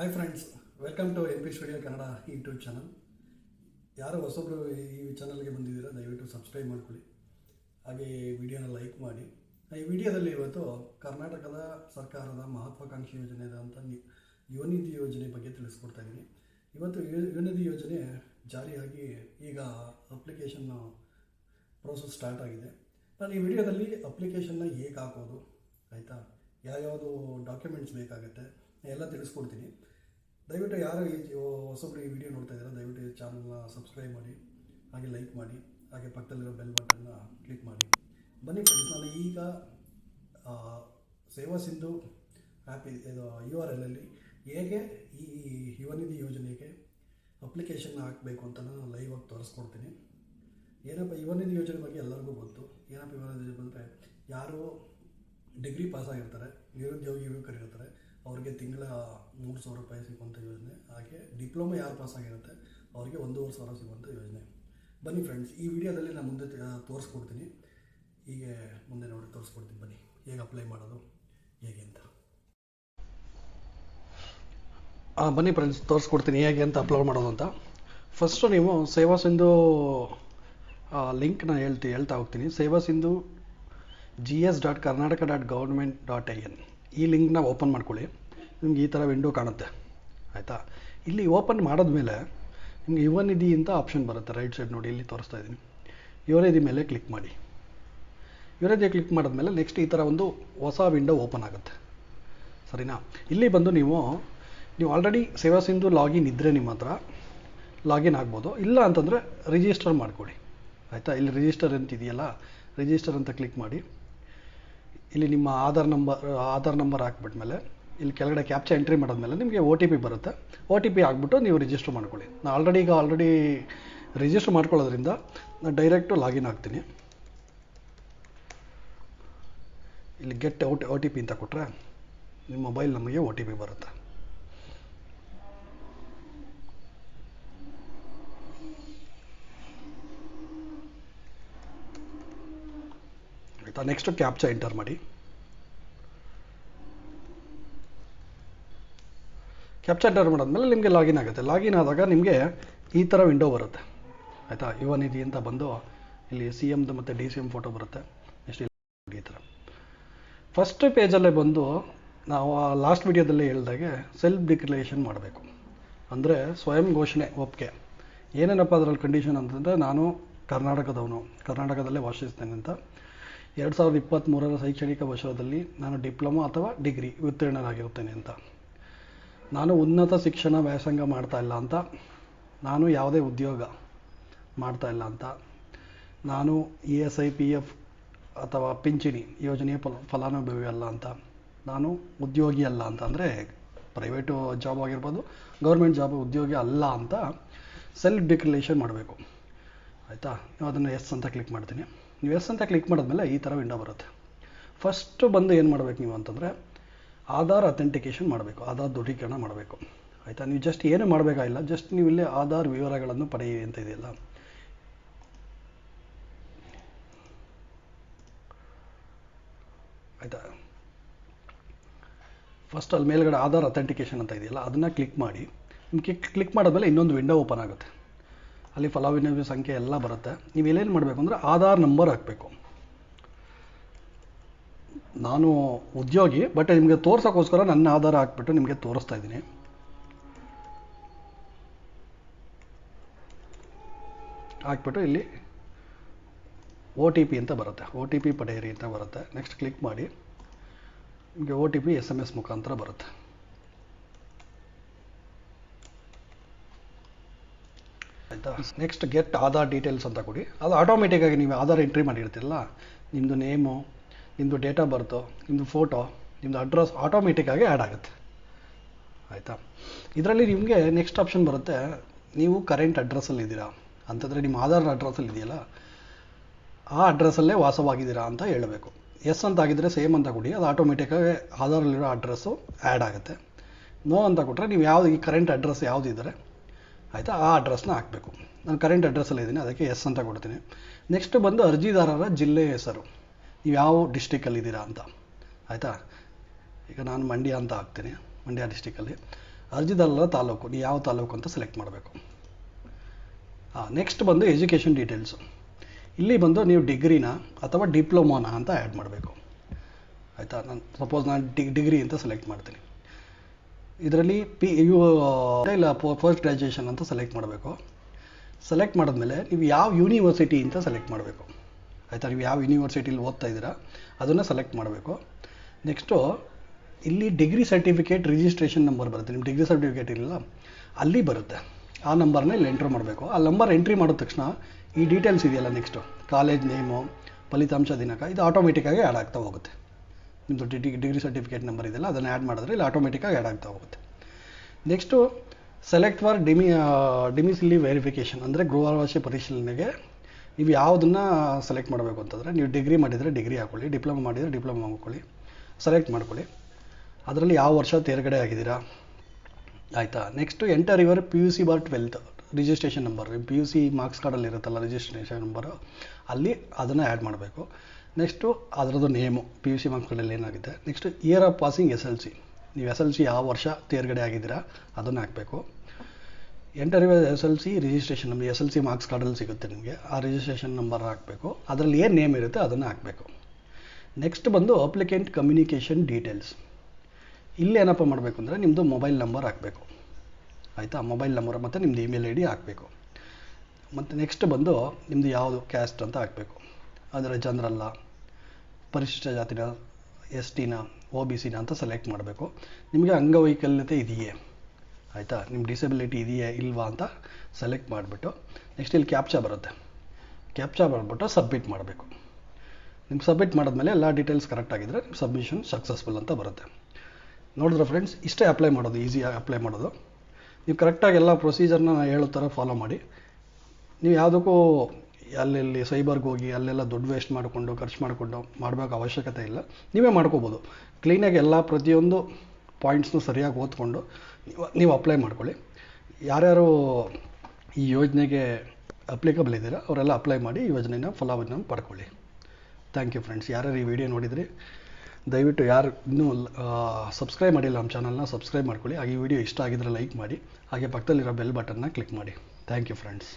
Hi friends welcome to N P studio Kannada YouTube channel ಯಾರು ಹೊಸೊಬ್ಬರು ಈ ಚಾನಲ್ಗೆ ಬಂದಿದ್ದೀರಾ, ದಯವಿಟ್ಟು ಸಬ್ಸ್ಕ್ರೈಬ್ ಮಾಡ್ಕೊಳ್ಳಿ. ಹಾಗೆ ವಿಡಿಯೋನ ಲೈಕ್ ಮಾಡಿ. ಈ ವಿಡಿಯೋದಲ್ಲಿ ಇವತ್ತು ಕರ್ನಾಟಕದ ಸರ್ಕಾರದ ಮಹತ್ವಾಕಾಂಕ್ಷಿ ಯೋಜನೆ ಅಂತ ಯುವನಿಧಿ ಯೋಜನೆ ಬಗ್ಗೆ ತಿಳಿಸ್ಕೊಡ್ತಾ ಇದ್ದೀನಿ. ಇವತ್ತು ಯುವನಿಧಿ ಯೋಜನೆ ಜಾರಿಯಾಗಿ ಈಗ ಅಪ್ಲಿಕೇಶನ್ ಪ್ರೋಸೆಸ್ ಸ್ಟಾರ್ಟ್ ಆಗಿದೆ. ನಾನು ಈ ವಿಡಿಯೋದಲ್ಲಿ ಅಪ್ಲಿಕೇಶನ್ನ ಹೇಗೆ ಹಾಕೋದು, ಆಯಿತಾ? ಯಾವ್ಯಾವುದು ಡಾಕ್ಯುಮೆಂಟ್ಸ್ ಬೇಕಾಗುತ್ತೆ, ಎಲ್ಲ ತಿಳಿಸ್ಕೊಡ್ತೀನಿ. ದಯವಿಟ್ಟು ಯಾರು ಈ ಹೊಸಬ್ರು ಈ ವಿಡಿಯೋ ನೋಡ್ತಾ ಇದ್ದಾರೆ, ದಯವಿಟ್ಟು ಈ ಚಾನಲ್ನ ಸಬ್ಸ್ಕ್ರೈಬ್ ಮಾಡಿ, ಹಾಗೆ ಲೈಕ್ ಮಾಡಿ, ಹಾಗೆ ಪಕ್ಕದಲ್ಲಿರೋ ಬೆಲ್ ಬಟನ್ನ ಕ್ಲಿಕ್ ಮಾಡಿ. ಬನ್ನಿ ಫ್ರೆಂಡ್ಸ್ ನಾನು ಈಗ ಸೇವಾ ಸಿಂಧು ಆ್ಯಪ್ ಇದು ಯು ಆರ್ ಎಲ್ಲಲ್ಲಿ ಹೇಗೆ ಈ ಯುವನಿಧಿ ಯೋಜನೆಗೆ ಅಪ್ಲಿಕೇಶನ್ ಹಾಕಬೇಕು ಅಂತ ನಾನು ಲೈವ್ ಆಗಿ ತೋರಿಸ್ಕೊಡ್ತೀನಿ. ಏನಪ್ಪ ಯುವನಿಧಿ ಯೋಜನೆ ಬಗ್ಗೆ ಎಲ್ಲರಿಗೂ ಗೊತ್ತು. ಏನಪ್ಪ ಯುವನಿಧಿ ಯೋಜನೆ ಅಂದರೆ ಯಾರು ಡಿಗ್ರಿ ಪಾಸ್ ಆಗಿರ್ತಾರೆ ನಿರುದ್ಯೋಗಿ ಯುವಕರಿರ್ತಾರೆ ಅವ್ರಿಗೆ ತಿಂಗಳ ಮೂರು ಸಾವಿರ ರೂಪಾಯಿ ಸಿಗುವಂಥ ಯೋಜನೆ, ಹಾಗೆ ಡಿಪ್ಲೊಮಾ ಯಾರು ಪಾಸ್ ಆಗಿರುತ್ತೆ, ಅವ್ರಿಗೆ ಒಂದೂವರೆ ಸಾವಿರ ಸಿಗುವಂಥ ಯೋಜನೆ. ಬನ್ನಿ ಫ್ರೆಂಡ್ಸ್ ಈ ವಿಡಿಯೋದಲ್ಲಿ ನಾನು ಮುಂದೆ ತೋರಿಸ್ಕೊಡ್ತೀನಿ. ಹೀಗೆ ಮುಂದೆ ನೋಡಿ ತೋರಿಸ್ಕೊಡ್ತೀನಿ, ಬನ್ನಿ. ಹೇಗೆ ಅಪ್ಲೈ ಮಾಡೋದು, ಹೇಗೆ ಅಂತ. ಬನ್ನಿ ಫ್ರೆಂಡ್ಸ್ ತೋರಿಸ್ಕೊಡ್ತೀನಿ ಹೇಗೆ ಅಂತ ಅಪ್ಲೋಡ್ ಮಾಡೋದು ಅಂತ. ಫಸ್ಟು ನೀವು ಸೇವಾ ಸಿಂಧು ಲಿಂಕ್ನ ಹೇಳ್ತಿ, ಹೇಳ್ತಾ ಹೋಗ್ತೀನಿ. Seva Sindhu G S dot Karnataka dot government dot I N ಈ ಲಿಂಕ್ನ ಓಪನ್ ಮಾಡ್ಕೊಳ್ಳಿ. ನಿಮ್ಗೆ ಈ ಥರ ವಿಂಡೋ ಕಾಣುತ್ತೆ. ಆಯಿತಾ? ಇಲ್ಲಿ ಓಪನ್ ಮಾಡಿದ್ಮೇಲೆ ನಿಮ್ಗೆ ಯುವ ನಿಧಿ ಅಂತ ಆಪ್ಷನ್ ಬರುತ್ತೆ. ರೈಟ್ ಸೈಡ್ ನೋಡಿ, ಇಲ್ಲಿ ತೋರಿಸ್ತಾ ಇದ್ದೀನಿ. ನಿಧಿ ಮೇಲೆ ಕ್ಲಿಕ್ ಮಾಡಿ. ನಿಧಿ ಕ್ಲಿಕ್ ಮಾಡಿದ್ಮೇಲೆ ನೆಕ್ಸ್ಟ್ ಈ ಥರ ಒಂದು ಹೊಸ ವಿಂಡೋ ಓಪನ್ ಆಗುತ್ತೆ. ಸರಿನಾ? ಇಲ್ಲಿ ಬಂದು ನೀವು ನೀವು ಆಲ್ರೆಡಿ ಸೇವಾ ಸಿಂಧು ಲಾಗಿನ್ ಇದ್ದರೆ ನಿಮ್ಮ ಹತ್ರ ಲಾಗಿನ್ ಆಗ್ಬೋದು. ಇಲ್ಲ ಅಂತಂದರೆ ರಿಜಿಸ್ಟರ್ ಮಾಡಿಕೊಡಿ ಆಯಿತಾ? ಇಲ್ಲಿ ರಿಜಿಸ್ಟರ್ ಅಂತಿದೆಯಲ್ಲ ರಿಜಿಸ್ಟರ್ ಅಂತ ಕ್ಲಿಕ್ ಮಾಡಿ. ಇಲ್ಲಿ ನಿಮ್ಮ ಆಧಾರ್ ನಂಬರ್ ಆಧಾರ್ ನಂಬರ್ ಹಾಕ್ಬಿಟ್ಮೇಲೆ ಇಲ್ಲಿ ಕೆಳಗಡೆ ಕ್ಯಾಪ್ಚಾ ಎಂಟ್ರಿ ಮಾಡಿದ್ಮೇಲೆ ನಿಮಗೆ ಒ ಟಿ ಪಿ ಬರುತ್ತೆ. ಒ ಟಿ ಪಿ ಹಾಕ್ಬಿಟ್ಟು ನೀವು ರಿಜಿಸ್ಟರ್ ಮಾಡ್ಕೊಳ್ಳಿ. ನಾನು ಆಲ್ರೆಡಿ ಈಗ ಆಲ್ರೆಡಿ ರಿಜಿಸ್ಟರ್ ಮಾಡ್ಕೊಳ್ಳೋದ್ರಿಂದ ನಾನು ಡೈರೆಕ್ಟು ಲಾಗಿನ್ ಆಗ್ತೀನಿ. ಇಲ್ಲಿ get out O T P ಅಂತ ಕೊಟ್ಟರೆ ನಿಮ್ಮ ಮೊಬೈಲ್ ನಮಗೆ ಒ ಟಿ ಪಿ ಬರುತ್ತೆ. ಆಯಿತಾ? ನೆಕ್ಸ್ಟ್ ಕ್ಯಾಪ್ಚಾ ಎಂಟರ್ ಮಾಡಿ. ಕ್ಯಾಪ್ಚಾ ಎಂಟರ್ ಮಾಡಾದ್ಮೇಲೆ ನಿಮಗೆ ಲಾಗಿನ್ ಆಗುತ್ತೆ. ಲಾಗಿನ್ ಆದಾಗ ನಿಮಗೆ ಈ ಥರ ವಿಂಡೋ ಬರುತ್ತೆ. ಆಯಿತಾ? ಯುವ ನಿಧಿ ಅಂತ ಬಂದು ಇಲ್ಲಿ ಸಿ ಎಮ್ದು ಮತ್ತು ಡಿ ಸಿ ಎಂ ಫೋಟೋ ಬರುತ್ತೆ. ಇಲ್ಲಿ ಈ ಥರ ಫಸ್ಟ್ ಪೇಜಲ್ಲೇ ಬಂದು ನಾವು ಆ ಲಾಸ್ಟ್ ವಿಡಿಯೋದಲ್ಲಿ ಹೇಳ್ದಾಗೆ ಸೆಲ್ಫ್ ಡಿಕ್ಲರೇಷನ್ ಮಾಡಬೇಕು. ಅಂದರೆ ಸ್ವಯಂ ಘೋಷಣೆ ಒಪ್ಪಿಗೆ ಏನೇನಪ್ಪ ಅದರಲ್ಲಿ ಕಂಡೀಷನ್ ಅಂತಂದರೆ ನಾನು ಕರ್ನಾಟಕದವನು. ಕರ್ನಾಟಕದಲ್ಲೇ ವಾಸಿಸ್ತೇನೆ ಅಂತ. ಎರಡು ಸಾವಿರದ ಇಪ್ಪತ್ತ್ಮೂರರ ಶೈಕ್ಷಣಿಕ ವರ್ಷದಲ್ಲಿ ನಾನು ಡಿಪ್ಲೊಮಾ ಅಥವಾ ಡಿಗ್ರಿ ಉತ್ತೀರ್ಣರಾಗಿರುತ್ತೇನೆ ಅಂತ. ನಾನು ಉನ್ನತ ಶಿಕ್ಷಣ ವ್ಯಾಸಂಗ ಮಾಡ್ತಾ ಇಲ್ಲ ಅಂತ, ನಾನು ಯಾವುದೇ ಉದ್ಯೋಗ ಮಾಡ್ತಾ ಇಲ್ಲ ಅಂತ, ನಾನು E S I P F ಅಥವಾ ಪಿಂಚಣಿ ಯೋಜನೆಯ ಫಲ, ಫಲಾನುಭವಿ ಅಲ್ಲ ಅಂತ, ನಾನು ಉದ್ಯೋಗಿ ಅಲ್ಲ ಅಂತ ಅಂದರೆ ಪ್ರೈವೇಟು ಜಾಬ್ ಆಗಿರ್ಬೋದು ಗೌರ್ಮೆಂಟ್ ಜಾಬ್ ಉದ್ಯೋಗಿ ಅಲ್ಲ ಅಂತ ಸೆಲ್ಫ್ ಡಿಕ್ಲರೇಷನ್ ಮಾಡಬೇಕು. ಆಯಿತಾ? ನೀವು ಅದನ್ನು ಎಸ್ ಅಂತ ಕ್ಲಿಕ್ ಮಾಡ್ತೀನಿ. ನೀವು ಎಸ್ ಅಂತ ಕ್ಲಿಕ್ ಮಾಡಿದ್ಮೇಲೆ ಈ ಥರ ವಿಂಡೋ ಬರುತ್ತೆ. ಫಸ್ಟು ಬಂದು ಏನು ಮಾಡಬೇಕು ನೀವು ಅಂತಂದರೆ ಆಧಾರ್ ಅಥೆಂಟಿಕೇಷನ್ ಮಾಡಬೇಕು, ಆಧಾರ್ ದೃಢೀಕರಣ ಮಾಡಬೇಕು. ಆಯಿತಾ? ನೀವು ಜಸ್ಟ್ ಏನು ಮಾಡಬೇಕಾಗಿಲ್ಲ ಜಸ್ಟ್ ನೀವು ಇಲ್ಲೇ ಆಧಾರ್ ವಿವರಗಳನ್ನು ಪಡೆಯಿರಿ ಅಂತ ಇದೆಯಲ್ಲ. ಆಯಿತಾ? ಫಸ್ಟ್ ಅಲ್ಲಿ ಮೇಲ್ಗಡೆ ಆಧಾರ್ ಅಥೆಂಟಿಕೇಷನ್ ಅಂತ ಇದೆಯಲ್ಲ, ಅದನ್ನು ಕ್ಲಿಕ್ ಮಾಡಿ. ನಿಮ್ಗೆ ಕ್ಲಿಕ್ ಮಾಡಿದ್ಮೇಲೆ ಇನ್ನೊಂದು ವಿಂಡೋ ಓಪನ್ ಆಗುತ್ತೆ. ಅಲ್ಲಿ ಫಲಾನುಭವಿ ಸಂಖ್ಯೆ ಎಲ್ಲ ಬರುತ್ತೆ. ನೀವು ಏನೇನು ಮಾಡಬೇಕು ಅಂದರೆ ಆಧಾರ್ ನಂಬರ್ ಹಾಕಬೇಕು. ನಾನು ಉದ್ಯೋಗಿ ಬಟ್ ನಿಮಗೆ ತೋರ್ಸೋಕ್ಕೋಸ್ಕರ ನನ್ನ ಆಧಾರ ಹಾಕ್ಬಿಟ್ಟು ನಿಮಗೆ ತೋರಿಸ್ತಾ ಇದ್ದೀನಿ. ಹಾಕ್ಬಿಟ್ಟು ಇಲ್ಲಿ ಒ ಟಿ ಪಿ ಅಂತ ಬರುತ್ತೆ. ಒ ಟಿ ಪಿ ಪಡೆಯಿರಿ ಅಂತ ಬರುತ್ತೆ. ನೆಕ್ಸ್ಟ್ ಕ್ಲಿಕ್ ಮಾಡಿ. ನಿಮಗೆ O T P S M S ಮುಖಾಂತರ ಬರುತ್ತೆ. ಆಯಿತಾ? ನೆಕ್ಸ್ಟ್ ಗೆಟ್ ಆಧಾರ್ ಡೀಟೇಲ್ಸ್ ಅಂತ ಕೊಡಿ. ಅದು ಆಟೋಮೆಟಿಕ್ಕಾಗಿ ನೀವು ಆಧಾರ್ ಎಂಟ್ರಿ ಮಾಡಿರ್ತೀರಲ್ಲ ನಿಮ್ಮದು ನೇಮು ನಿಮ್ಮದು ಡೇಟ್ ಆಫ್ ಬರ್ತು ನಿಮ್ಮದು ಫೋಟೋ ನಿಮ್ಮದು ಅಡ್ರೆಸ್ ಆಟೋಮೆಟಿಕ್ಕಾಗಿ ಆ್ಯಡ್ ಆಗುತ್ತೆ. ಆಯಿತಾ? ಇದರಲ್ಲಿ ನಿಮಗೆ ನೆಕ್ಸ್ಟ್ ಆಪ್ಷನ್ ಬರುತ್ತೆ, ನೀವು ಕರೆಂಟ್ ಅಡ್ರೆಸ್ಸಲ್ಲಿ ಇದ್ದೀರಾ, ಅಂತಂದರೆ ನಿಮ್ಮ ಆಧಾರ್ ಅಡ್ರೆಸ್ಸಲ್ಲಿ ಇದೆಯಲ್ಲ, ಆ ಅಡ್ರೆಸ್ಸಲ್ಲೇ ವಾಸವಾಗಿದ್ದೀರಾ ಅಂತ ಹೇಳಬೇಕು. ಎಸ್ ಅಂತ ಆಗಿದ್ದರೆ ಸೇಮ್ ಅಂತ ಕೊಡಿ, ಅದು ಆಟೋಮೆಟಿಕ್ಕಾಗಿ ಆಧಾರಲ್ಲಿರೋ ಅಡ್ರೆಸ್ಸು ಆ್ಯಡ್ ಆಗುತ್ತೆ. ನೋ ಅಂತ ಕೊಟ್ಟರೆ ನೀವು ಯಾವುದು, ಈ ಕರೆಂಟ್ ಅಡ್ರೆಸ್ ಯಾವುದಿದ್ದರೆ ಆಯಿತಾ, ಆ ಅಡ್ರೆಸ್ನ ಹಾಕಬೇಕು. ನಾನು ಕರೆಂಟ್ ಅಡ್ರೆಸ್ಸಲ್ಲಿ ಇದ್ದೀನಿ, ಅದಕ್ಕೆ ಎಸ್ ಅಂತ ಕೊಡ್ತೀನಿ. ನೆಕ್ಸ್ಟ್ ಬಂದು ಅರ್ಜಿದಾರರ ಜಿಲ್ಲೆ ಹೆಸರು. ನೀವು ಯಾವ ಡಿಸ್ಟಿಕಲ್ಲಿದ್ದೀರಾ ಅಂತ. ಆಯಿತಾ? ಈಗ ನಾನು ಮಂಡ್ಯ ಅಂತ ಹಾಕ್ತೀನಿ, ಮಂಡ್ಯ ಡಿಸ್ಟಿಕಲ್ಲಿ ಅರ್ಜಿದಾರರ ತಾಲೂಕು, ನೀವು ಯಾವ ತಾಲೂಕು ಅಂತ ಸೆಲೆಕ್ಟ್ ಮಾಡಬೇಕು. ಹಾಂ ನೆಕ್ಸ್ಟ್ ಬಂದು ಎಜುಕೇಷನ್ ಡೀಟೇಲ್ಸು ಇಲ್ಲಿ ಬಂದು ನೀವು ಡಿಗ್ರಿನ ಅಥವಾ ಡಿಪ್ಲೊಮೋನ ಅಂತ ಆ್ಯಡ್ ಮಾಡಬೇಕು. ಆಯಿತಾ? ನಾನು ಸಪೋಸ್ ನಾನು ಡಿ ಡಿಗ್ರಿ ಅಂತ ಸೆಲೆಕ್ಟ್ ಮಾಡ್ತೀನಿ. ಇದರಲ್ಲಿ ಪಿ ಯು ಇಲ್ಲ ಪೋಸ್ಟ್ ಗ್ರ್ಯಾಜುಯೇಷನ್ ಅಂತ ಸೆಲೆಕ್ಟ್ ಮಾಡಬೇಕು. ಸೆಲೆಕ್ಟ್ ಮಾಡಿದ್ಮೇಲೆ ನೀವು ಯಾವ ಯೂನಿವರ್ಸಿಟಿ ಅಂತ ಸೆಲೆಕ್ಟ್ ಮಾಡಬೇಕು. ಆಯಿತಾ? ನೀವು ಯಾವ ಯೂನಿವರ್ಸಿಟಿಲಿ ಓದ್ತಾ ಇದ್ದೀರಾ? ಅದನ್ನು ಸೆಲೆಕ್ಟ್ ಮಾಡಬೇಕು. ನೆಕ್ಸ್ಟು ಇಲ್ಲಿ ಡಿಗ್ರಿ ಸರ್ಟಿಫಿಕೇಟ್ ರಿಜಿಸ್ಟ್ರೇಷನ್ ನಂಬರ್ ಬರುತ್ತೆ. ನಿಮ್ಮ ಡಿಗ್ರಿ ಸರ್ಟಿಫಿಕೇಟ್ ಇಲ್ಲ ಅಲ್ಲಿ ಬರುತ್ತೆ. ಆ ನಂಬರ್ನ ಇಲ್ಲಿ ಎಂಟ್ರ್ ಮಾಡಬೇಕು. ಆ ನಂಬರ್ ಎಂಟ್ರಿ ಮಾಡಿದ ತಕ್ಷಣ ಈ ಡೀಟೇಲ್ಸ್ ಇದೆಯಲ್ಲ ನೆಕ್ಸ್ಟು ಕಾಲೇಜ್ ನೇಮು ಫಲಿತಾಂಶ ದಿನಾಂಕ, ಇದು ಆಟೋಮೆಟಿಕ್ಕಾಗಿ ಆ್ಯಡ್ ಆಗ್ತಾ ಹೋಗುತ್ತೆ. ನಿಮ್ಮದು ಡಿ ಡಿಗ್ರಿ ಸರ್ಟಿಫಿಕೇಟ್ ನಂಬರ್ ಇದೆಯಲ್ಲ, ಅದನ್ನು ಆ್ಯಡ್ ಮಾಡಿದ್ರೆ ಇಲ್ಲಿ ಆಟೋಮೆಟಿಕ್ಕಾಗಿ ಆ್ಯಡ್ ಆಗ್ತಾ ಹೋಗುತ್ತೆ. ನೆಕ್ಸ್ಟು ಸೆಲೆಕ್ಟ್ ಫಾರ್ ಡಿಮಿ ಡಿಮಿಸಿಲಿ ವೆರಿಫಿಕೇಷನ್ ಅಂದರೆ ಗೃಹವಾಸಿ ಪರಿಶೀಲನೆಗೆ ನೀವು ಯಾವುದನ್ನು ಸೆಲೆಕ್ಟ್ ಮಾಡಬೇಕು ಅಂತಂದರೆ ನೀವು ಡಿಗ್ರಿ ಮಾಡಿದರೆ ಡಿಗ್ರಿ ಹಾಕ್ಕೊಳ್ಳಿ ಡಿಪ್ಲೊಮಾ ಮಾಡಿದರೆ ಡಿಪ್ಲೊಮಾ ಹಾಕ್ಕೊಳ್ಳಿ ಸೆಲೆಕ್ಟ್ ಮಾಡ್ಕೊಳ್ಳಿ. ಅದರಲ್ಲಿ ಯಾವ ವರ್ಷ ತೇರ್ಗಡೆ ಆಗಿದ್ದೀರಾ? ಆಯಿತಾ? Next enter your P U C bar twelfth registration number P U C marks ಕಾರ್ಡಲ್ಲಿ ಇರುತ್ತಲ್ಲ ರಿಜಿಸ್ಟ್ರೇಷನ್ ನಂಬರು ಅಲ್ಲಿ ಅದನ್ನು ಆ್ಯಡ್ ಮಾಡಬೇಕು. ನೆಕ್ಸ್ಟು ಅದರದ್ದು name P U C marks ಕಾರ್ಡಲ್ಲಿ ಏನಾಗುತ್ತೆ? Next year of passing S L C ನೀವು ಎಸ್ ಎಲ್ ಸಿ ಯಾವ ವರ್ಷ ತೇರ್ಗಡೆ ಆಗಿದ್ದೀರಾ, ಅದನ್ನು ಹಾಕಬೇಕು. Your S L C registration number S L C marks ಕಾರ್ಡಲ್ಲಿ ಸಿಗುತ್ತೆ ನಿಮಗೆ. ಆ ರಿಜಿಸ್ಟ್ರೇಷನ್ ನಂಬರ್ ಹಾಕಬೇಕು. ಅದರಲ್ಲಿ ಏನು ನೇಮ್ ಇರುತ್ತೆ ಅದನ್ನು ಹಾಕಬೇಕು. ನೆಕ್ಸ್ಟ್ ಬಂದು ಅಪ್ಲಿಕೆಂಟ್ ಕಮ್ಯುನಿಕೇಷನ್ ಡೀಟೇಲ್ಸ್ ಇಲ್ಲಿ ಏನಪ್ಪ ಮಾಡಬೇಕು ಅಂದರೆ ನಿಮ್ಮದು ಮೊಬೈಲ್ ನಂಬರ್ ಹಾಕಬೇಕು. ಆಯಿತಾ? ಮೊಬೈಲ್ ನಂಬರ್ ಮತ್ತು ನಿಮ್ಮದು ಇಮೇಲ್ ಐ ಡಿ ಹಾಕಬೇಕು. ಮತ್ತು ನೆಕ್ಸ್ಟ್ ಬಂದು ನಿಮ್ಮದು ಯಾವುದು ಕ್ಯಾಸ್ಟ್ ಅಂತ ಹಾಕಬೇಕು. ಅಂದರೆ ಜನರಲ್ಲ, ಪರಿಶಿಷ್ಟ ಜಾತಿನ ಎಸ್ ಟಿನ ಒ ಬಿ ಸಿನ ಅಂತ ಸೆಲೆಕ್ಟ್ ಮಾಡಬೇಕು. ನಿಮಗೆ ಅಂಗವೈಕಲ್ಯತೆ ಇದೆಯೇ? ಆಯಿತಾ? ನಿಮ್ಮ ಡಿಸಬಿಲಿಟಿ ಇದೆಯಾ ಇಲ್ವಾ ಅಂತ ಸೆಲೆಕ್ಟ್ ಮಾಡಿಬಿಟ್ಟು ನೆಕ್ಸ್ಟ್ ಇಲ್ಲಿ ಕ್ಯಾಪ್ಚಾ ಬರುತ್ತೆ. ಕ್ಯಾಪ್ಚಾ ಬರ್ಬಿಟ್ಟು ಸಬ್ಮಿಟ್ ಮಾಡಬೇಕು. ನಿಮ್ಗೆ ಸಬ್ಮಿಟ್ ಮಾಡಿದ್ಮೇಲೆ ಎಲ್ಲ ಡೀಟೇಲ್ಸ್ ಕರೆಕ್ಟ್ ಆಗಿದ್ದರೆ ನಿಮ್ಮ ಸಬ್ಮಿಷನ್ ಸಕ್ಸಸ್ಫುಲ್ ಅಂತ ಬರುತ್ತೆ. ನೋಡಿದ್ರೆ ಫ್ರೆಂಡ್ಸ್ ಇಷ್ಟೇ ಅಪ್ಲೈ ಮಾಡೋದು ಈಸಿಯಾಗಿ ಅಪ್ಲೈ ಮಾಡೋದು. ನೀವು ಕರೆಕ್ಟಾಗಿ ಎಲ್ಲ ಪ್ರೊಸೀಜರ್ನ ಹೇಳೋ ಥರ ಫಾಲೋ ಮಾಡಿ. ನೀವು ಯಾವುದಕ್ಕೂ ಅಲ್ಲೆಲ್ಲಿ ಸೈಬರ್ಗೆ ಹೋಗಿ ಅಲ್ಲೆಲ್ಲ ದುಡ್ಡು ವೇಸ್ಟ್ ಮಾಡಿಕೊಂಡು, ಖರ್ಚು ಮಾಡಿಕೊಂಡು ಮಾಡಬೇಕು ಅವಶ್ಯಕತೆ ಇಲ್ಲ. ನೀವೇ ಮಾಡ್ಕೋಬೋದು. ಕ್ಲೀನಾಗಿ ಎಲ್ಲ ಪ್ರತಿಯೊಂದು ಪಾಯಿಂಟ್ಸ್ನು ಸರಿಯಾಗಿ ಓದ್ಕೊಂಡು ನೀವು ಅಪ್ಲೈ ಮಾಡ್ಕೊಳ್ಳಿ. ಯಾರ್ಯಾರು ಈ ಯೋಜನೆಗೆ ಅಪ್ಲಿಕಬಲ್ ಇದ್ದೀರಾ, ಅವರೆಲ್ಲ ಅಪ್ಲೈ ಮಾಡಿ ಫಲಾವನ್ನು ಫಲಾವನ್ನ ಪಡ್ಕೊಳ್ಳಿ. ಥ್ಯಾಂಕ್ ಯು ಫ್ರೆಂಡ್ಸ್ ಯಾರ್ಯಾರು ಈ ವಿಡಿಯೋ ನೋಡಿದ್ರಿ, ದಯವಿಟ್ಟು ಯಾರು ಇನ್ನೂ ಸಬ್ಸ್ಕ್ರೈಬ್ ಮಾಡಿಲ್ಲ ನಮ್ಮ ಚಾನಲ್ನ ಸಬ್ಸ್ಕ್ರೈಬ್ ಮಾಡ್ಕೊಳ್ಳಿ. ಹಾಗೆ ಈ ವಿಡಿಯೋ ಇಷ್ಟ ಆಗಿದ್ರೆ ಲೈಕ್ ಮಾಡಿ. ಹಾಗೆ ಪಕ್ಕದಲ್ಲಿರೋ ಬೆಲ್ ಬಟನ್ನ ಕ್ಲಿಕ್ ಮಾಡಿ. Thank you friends